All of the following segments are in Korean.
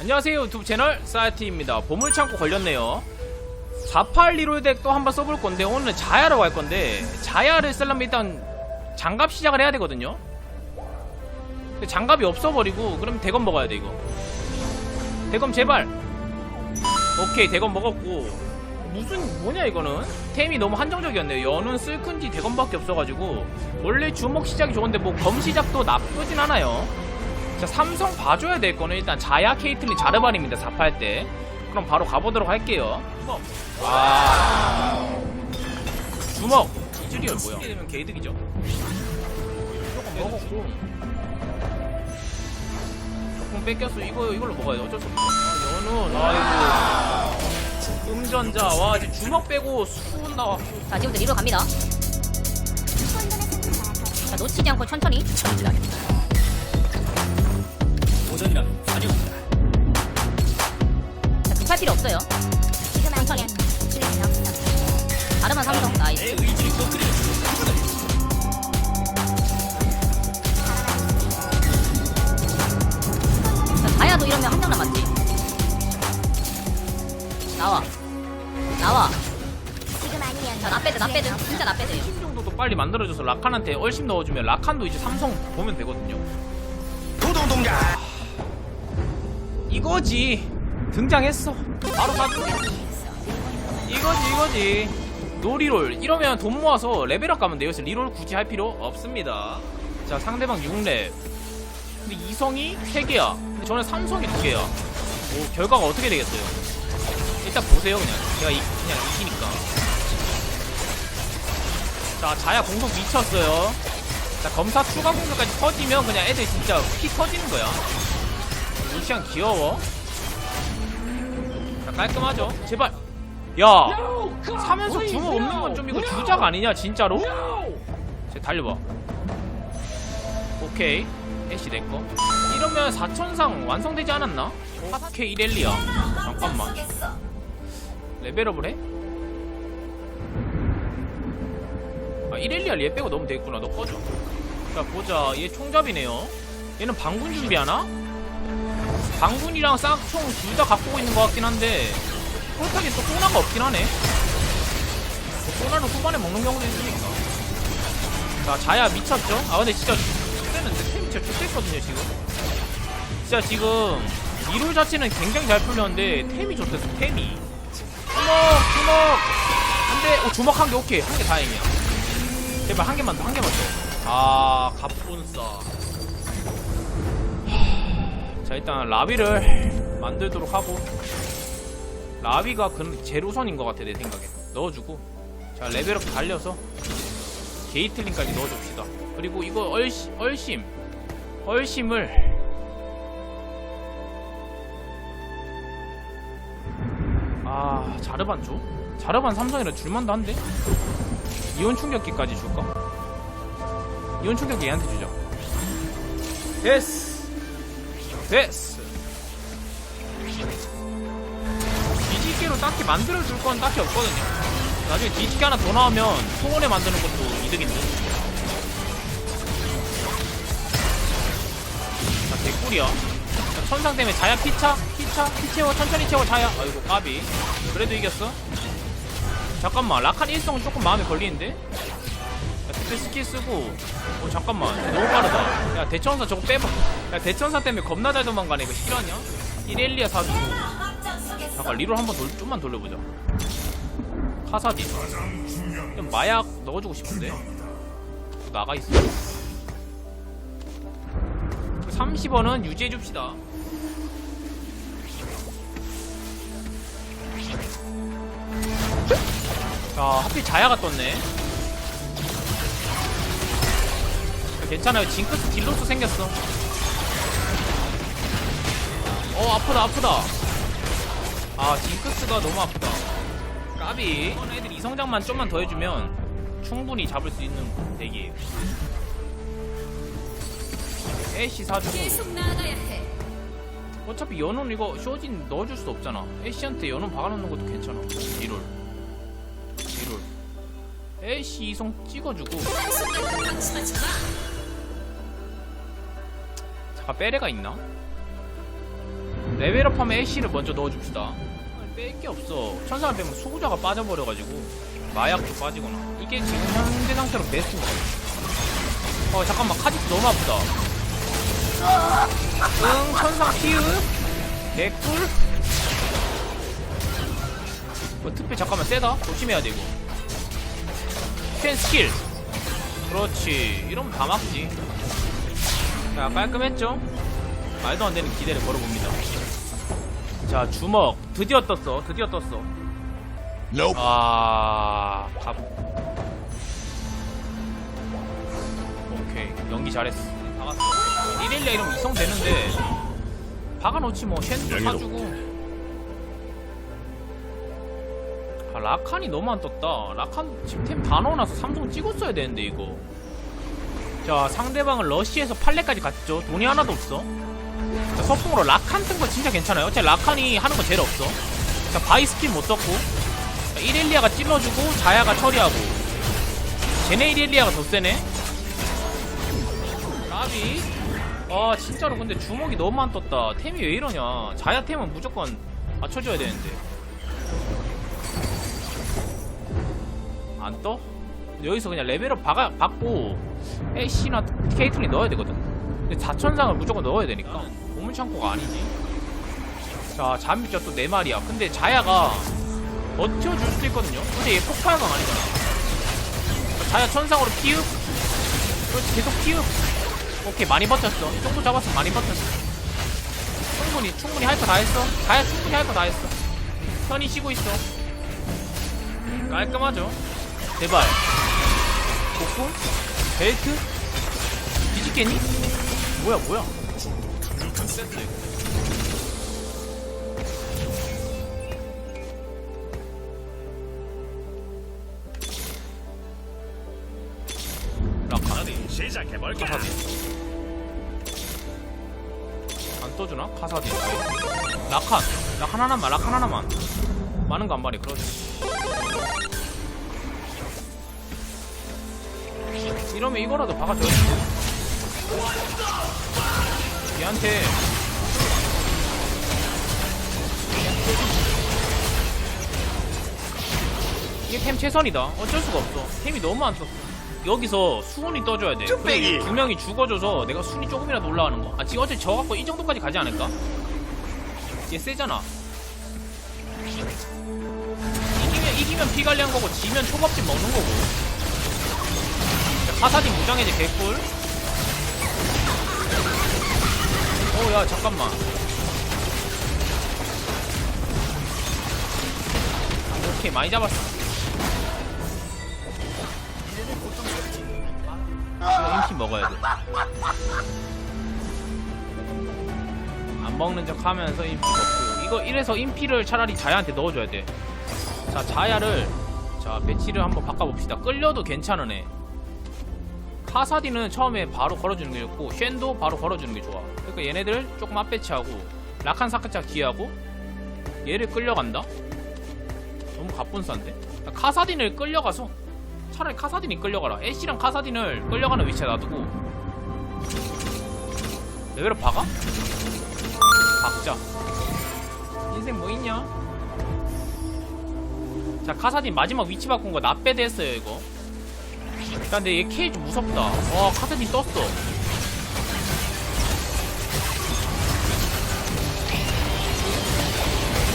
안녕하세요 유튜브 채널 사이티입니다. 보물창고 걸렸네요. 48 리롤 덱도 한번 써볼 건데 오늘은 자야로 갈 건데 자야를 쓰려면 일단 장갑 시작을 해야 되거든요. 근데 장갑이 없어버리고 그럼 대검 먹어야 돼 이거. 대검 제발. 오케이 대검 먹었고. 무슨 뭐냐 이거는? 템이 너무 한정적이었네요. 연은 쓸큰지 대검밖에 없어가지고. 원래 주먹 시작이 좋은데 뭐 검 시작도 나쁘진 않아요 자 삼성 봐줘야 될 거는 일단 자야 케이틀린 자르반입니다 4팔 때. 그럼 바로 가보도록 할게요. 주먹. 와 주먹. 이즈리얼 뭐야? 이렇게 되면 개이득이죠. 조금 먹었고. 조금 뺏겼어. 이거 이걸로 먹어야 돼 어쩔 수 없어 아, 연은 아이고. 음전자. 와 이제 주먹 빼고 수은 나와 자 지금부터 리로 갑니다. 자 놓치지 않고 천천히 오전이라면 아니옵니다. 자 급할 필요 없어요. 천천히 다르만 삼성 나이스 내 의지를 꺾으려 자 다야도 이러면 한 장 남았지. 나와. 나와. 자나 빼드 나 빼드 진짜 나 빼드요 이 정도도 빨리 만들어줘서 라칸한테 얼씬 넣어주면 라칸도 이제 삼성 보면 되거든요. 부동동자 이거지 등장했어. 바로 사주. 이거지 이거지. 노리롤 이러면 돈 모아서 레벨업 가면 돼요. 그래서 리롤 굳이 할 필요 없습니다. 자 상대방 6렙. 근데 이성이 3개야. 근데 저는 삼성이 2개야. 오 결과가 어떻게 되겠어요? 일단 보세요 그냥. 제가 이, 그냥 이기니까. 자 자야 공속 미쳤어요. 자 검사 추가 공격까지 터지면 그냥 애들 진짜 피 터지는 거야. 루시안 귀여워. 자, 깔끔하죠? 제발. 야! 사면서 주먹 없는 건 좀 이거 주작 아니냐, 진짜로? 자, 달려봐. 오케이. 애쉬 내꺼. 이러면 4천상 완성되지 않았나? 오케이, 이렐리아. 잠깐만. 레벨업을 해? 아, 이렐리아 얘 빼고 너무 되겠구나. 너 꺼져. 자, 보자. 얘 총잡이네요. 얘는 방군 준비하나? 방군이랑 싹총 둘 다 갖고 있는 것 같긴 한데 그렇다긴 또 소나가 없긴 하네. 뭐 소나를 후반에 먹는 경우도 있으니까. 자 자야 미쳤죠? 아 근데 진짜 그랬는데 템이 진짜 좋댔거든요 지금. 진짜 지금 이롤 자체는 굉장히 잘 풀렸는데 템이 좋댔어 템이. 주먹 주먹! 한대 오 주먹 한 개 오케이. 한 개 다행이야. 제발 한 개만 더한 개만 더아 갑분싸 자 일단 라비를 만들도록 하고 라비가 그 제로선인 것 같아 내 생각에. 넣어주고 자 레벨업 달려서 게이틀링까지 넣어줍시다. 그리고 이거 얼시, 얼심 얼심을 아 자르반 줘? 자르반 삼성이라 줄만도 한데? 이온 충격기까지 줄까? 이온 충격기 얘한테 주자. 됐어 됐어. 뒤집개로 딱히 만들어줄 건 딱히 없거든요. 나중에 뒤집개 하나 더 나오면 소원에 만드는 것도 이득인데. 자, 개꿀이야. 자, 천상 때문에 자야 피차? 피차? 피 채워, 천천히 채워, 자야. 아이고, 까비. 그래도 이겼어. 잠깐만, 라칸 일성은 조금 마음에 걸리는데? 야, 그때 스킬 쓰고. 어 잠깐만. 너무 빠르다. 야 대천사 저거 빼봐. 야 대천사 때문에 겁나 잘 도망가네 이거 실화냐? 이렐리아 사주고 잠깐 리롤 한번 돌, 좀만 돌려보자. 카사딘. 좀 마약 넣어주고 싶은데? 나가있어. 30원은 유지해줍시다. 자 하필 자야가 떴네 괜찮아요. 징크스 딜로스 생겼어. 어, 아프다, 아프다. 아, 징크스가 너무 아프다. 까비. 이번 애들 이성장만 좀만 더 해주면 충분히 잡을 수 있는 대기예요. 애쉬 사주고. 어차피 연운 이거 쇼진 넣어줄 수 없잖아. 애쉬한테 연운 박아놓는 것도 괜찮아. 리롤. 리롤. 애쉬 이성 찍어주고. 아 빼레가 있나? 레벨업하면 애쉬를 먼저 넣어줍시다. 뺄 게 없어. 천사를 빼면 수구자가 빠져버려가지고 마약도 빠지거나. 이게 지금 현재 상태로 베스트인 것 같아. 어 잠깐만. 카직스 너무 아프다. 응 천사 키읔 개꿀? 어, 특별 잠깐만. 세다? 조심해야 돼 이거. 펜 스킬. 그렇지. 이러면 다 막지 자 깔끔했죠? 말도 안 되는 기대를 걸어봅니다. 자 주먹. 드디어 떴어. 드디어 떴어. Nope. 아 갑. 오케이. 연기 잘했어. 박았어 1일리아 이러면 이성 되는데. 박아놓지 뭐. 쉔도. 사주고. 아 라칸이 너무 안 떴다. 라칸 지금 템 다 넣어놔서 삼성 찍었어야 되는데 이거 자 상대방은 러시에서 팔레까지 갔죠? 돈이 하나도 없어? 자, 서풍으로 라칸 뜬 거 진짜 괜찮아요? 제 라칸이 하는 거 제일 없어? 자 바이 스킬 못 썼고. 자, 이렐리아가 찔러주고 자야가 처리하고. 쟤네 이렐리아가 더 세네? 까비. 아 진짜로 근데 주먹이 너무 안 떴다. 템이 왜 이러냐? 자야 템은 무조건 맞춰줘야 되는데. 안 떠? 여기서 그냥 레벨업 박아, 받고 애쉬나 케이틀린 넣어야 되거든. 근데 4천상을 무조건 넣어야 되니까. 보물창고가 아니지. 자 잠입자 또 4마리야. 근데 자야가 버텨줄 수도 있거든요. 근데 얘 폭발광 아니잖아. 자야 천상으로 피읍. 그렇지 계속 피읍. 오케이 많이 버텼어. 이 정도 잡았어 많이 버텼어. 충분히 충분히 할 거 다 했어. 자야 충분히 할 거 다 했어. 편히 쉬고 있어. 깔끔하죠? 제발. 복구 벨트? 뒤집겠니? 뭐야 뭐야? 이거 라카 시작해볼까? 카사딘. 안 떠주나? 카사딘. 라칸 라칸 하나만 라칸 하나만. 많은 거안 말이 그러지 이러면 이거라도 박아줘야지 얘한테 이게 템 최선이다 어쩔 수가 없어 템이 너무 안 썼어 여기서 수훈이 떠줘야 돼. 그리고 두 명이 죽어줘서 내가 순위 조금이라도 올라가는 거. 아 지금 어차피 저 갖고 이 정도까지 가지 않을까? 얘 세잖아. 이기면 이기면 피 관리한 거고 지면 초밥집 먹는 거고. 자, 카사딘 무장해제 개꿀. 어야 잠깐만. 오케이 많이 잡았어. 인피 먹어야 돼. 안 먹는 척 하면서 인피 먹고. 이거 이래서 인피를 차라리 자야한테 넣어줘야 돼. 자, 자야를, 자, 배치를 한번 바꿔봅시다. 끌려도 괜찮은 애. 카사디는 처음에 바로 걸어주는 게 좋고, 쉔도 바로 걸어주는 게 좋아. 그러니까 얘네들 조금 앞배치하고, 라칸 사크짝 뒤하고, 얘를 끌려간다? 너무 가뿐싼데? 카사딘을 끌려가서, 차라리 카사딘이 끌려가라. 애쉬랑 카사딘을 끌려가는 위치에 놔두고 레벨업 박아? 박자. 인생 뭐 있냐? 자 카사딘 마지막 위치 바꾼 거 나빼드 했어요 이거. 야 근데 얘좀 무섭다. 와 카사딘 떴어.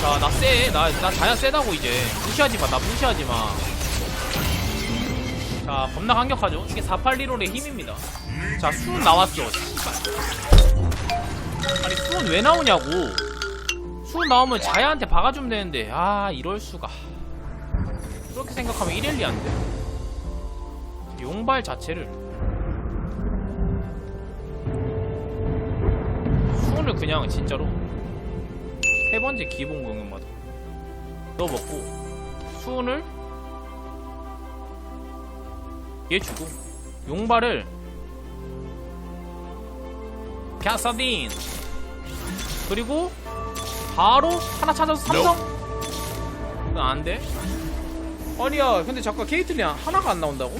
자나 쎄. 나, 나 자야 세다고 이제. 무시하지 마. 나 무시하지 마. 자, 겁나 강력하죠? 이게 481롤의 힘입니다. 자, 수은 나왔어. 아니, 수은 왜 나오냐고. 수은 나오면 자야한테 박아주면 되는데, 아, 이럴수가. 그렇게 생각하면 이렐리 안 돼. 용발 자체를. 수은을 그냥 진짜로. 세 번째 기본 공격마다. 넣어 먹고, 수은을 얘 주고 용발을 갸사딘 그리고 바로 하나 찾아서 삼성 그건 안돼 아니야 근데 잠깐 케이틀린 하나가 안 나온다고?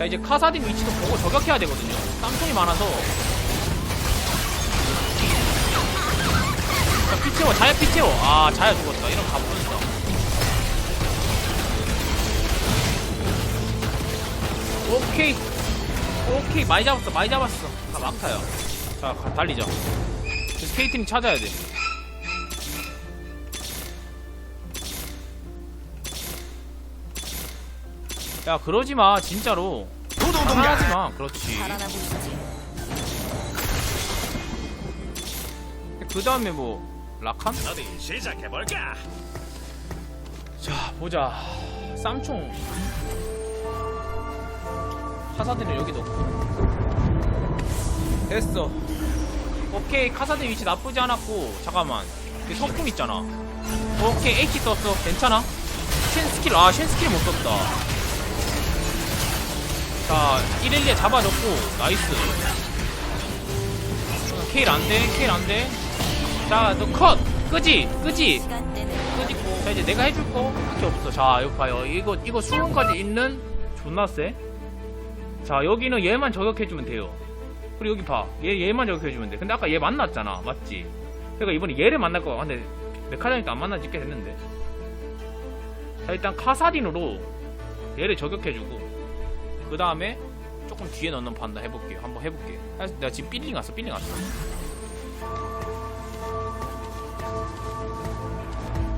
자 이제 카사딘 위치도 보고 저격해야 되거든요. 땀손이 많아서. 피 채워. 자야 피 채워. 아 자야 죽었다. 이런 가뿐다. 오케이. 오케이. 많이 잡았어. 많이 잡았어. 다 막타야 자 가- 달리자 스케이팅 찾아야 돼 야 그러지 마 진짜로. 하지 마. 그렇지. 살아나 보시지. 그 다음에 뭐 라칸? 어디 시작해볼까? 자 보자. 쌈총. 카사딘을 여기 넣고. 됐어. 오케이 카사딘 위치 나쁘지 않았고. 잠깐만. 이 소품 있잖아. 오케이 H 썼어. 괜찮아? 쉔 스킬 아쉔 스킬 못 썼다 자 112에 잡아줬고 나이스. 케일 안돼 케일 안돼. 자너 컷! 끄지 끄지! 끄지고 자 이제 내가 해줄 거 밖에 없어. 자 이거 봐요. 이거 이거 수원까지 있는 존나 쎄자 여기는 얘만 저격해주면 돼요. 그리고 여기 봐얘 얘만 저격해주면 돼. 근데 아까 얘 만났잖아. 맞지? 그러니까 이번에 얘를 만날 거야. 근데 메카자니까 안 만나지 꽤 됐는데. 자 일단 카사딘으로 얘를 저격해주고 그 다음에 조금 뒤에 넣는 판단 해볼게요. 한번 해볼게 내가 지금 삘링 왔어 삘링 왔어.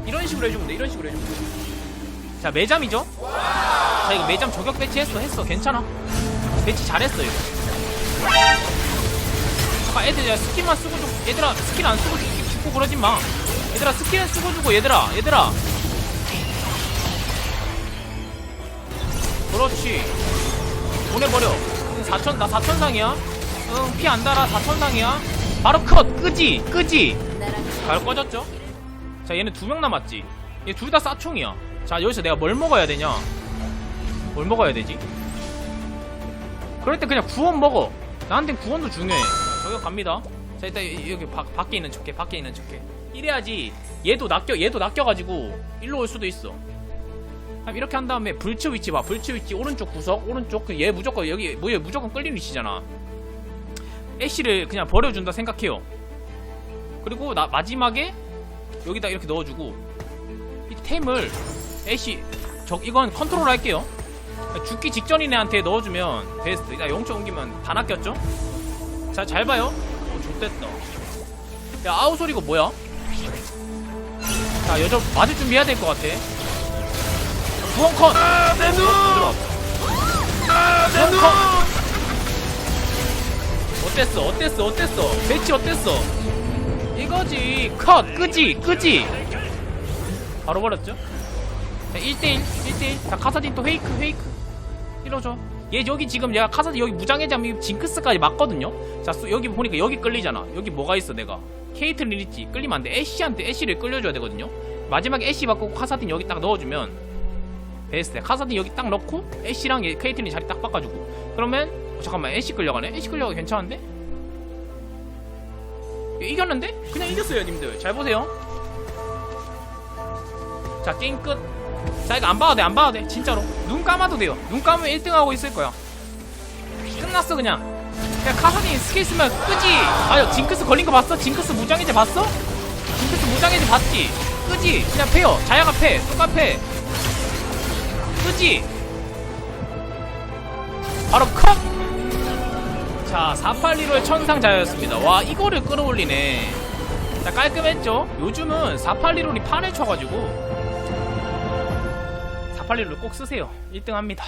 이런 식으로 해주면 돼 이런 식으로 해주면 돼 자 매점이죠? 자 이거 매점 저격 배치했어 했어. 괜찮아. 배치 잘했어 이거. 잠깐 애들 야 스킬만 쓰고 좀 얘들아 스킬 안 쓰고 죽- 죽고 그러지 마. 얘들아 스킬은 쓰고 주고 얘들아 얘들아. 그렇지 보내버려. 4천 나 4천 상이야? 응피 안 달아 4천 상이야. 바로 컷 끄지 끄지. 잘 꺼졌죠? 자 얘는 두 명 남았지. 얘 둘 다 싸총이야. 자 여기서 내가 뭘 먹어야 되냐? 뭘 먹어야 되지? 그럴 때 그냥 구원 먹어. 나한텐 구원도 중요해. 저격 갑니다. 자 일단 여- 여기 바, 밖에 있는 척해 밖에 있는 척해. 이래야지 얘도 낚여 얘도 낚여가지고 일로 올 수도 있어 이렇게 한 다음에 불치 위치 봐. 불치 위치 오른쪽 구석 오른쪽 그 얘 무조건 여기 뭐얘 무조건 끌리는 위치잖아. 애쉬를 그냥 버려준다 생각해요. 그리고 나 마지막에 여기다 이렇게 넣어주고 이 템을 애쉬 저 이건 컨트롤 할게요. 죽기 직전인 애한테 넣어주면 베스트. 야 영점 옮기면 다 낚였죠? 자 잘 봐요. 오 좋됐다. 야 아우솔 이거 뭐야? 자 여자 맞을 준비해야 될 것 같아 구원컷 아내눈! 구원컷 어땠어 어땠어 어땠어? 배치 어땠어? 이거지. 컷 끄지 끄지. 바로 버렸죠? 자, 1대1 1대1 자 카사딘 또 페이크 페이크. 이러죠 얘 여기 지금 얘가 카사딘 여기 무장해자면 징크스까지 맞거든요? 자 수- 여기 보니까 여기 끌리잖아. 여기 뭐가 있어 내가? 케이틀린 있지? 끌리면 안 돼. 애쉬한테 애쉬를 끌려줘야 되거든요? 마지막에 애쉬 바꾸고 카사딘 여기 딱 넣어주면 베스트 카사딘 여기 딱 넣고 애쉬랑 얘 케이틀린 자리 딱 바꿔주고. 그러면 어, 잠깐만 애쉬 끌려가네. 애쉬 끌려가 괜찮은데? 이겼는데? 그냥 이겼어요 님들. 잘 보세요. 자 게임 끝. 자 이거 안 봐도 돼안 봐도 돼. 진짜로. 눈 감아도 돼요. 눈 감으면 1등하고 있을 거야. 끝났어 그냥. 그냥 카사딘 스킬 쓰면 끄지. 아유 징크스 걸린 거 봤어? 징크스 무장해제 봤어? 징크스 무장해제 봤지? 끄지. 그냥 패요. 자야가 패. 똑같 패 끄지? 바로 컷! 자 481호의 천상자였습니다. 와 이거를 끌어올리네. 자 깔끔했죠? 요즘은 481홀이 판을 쳐가지고 481홀을 꼭 쓰세요. 1등 합니다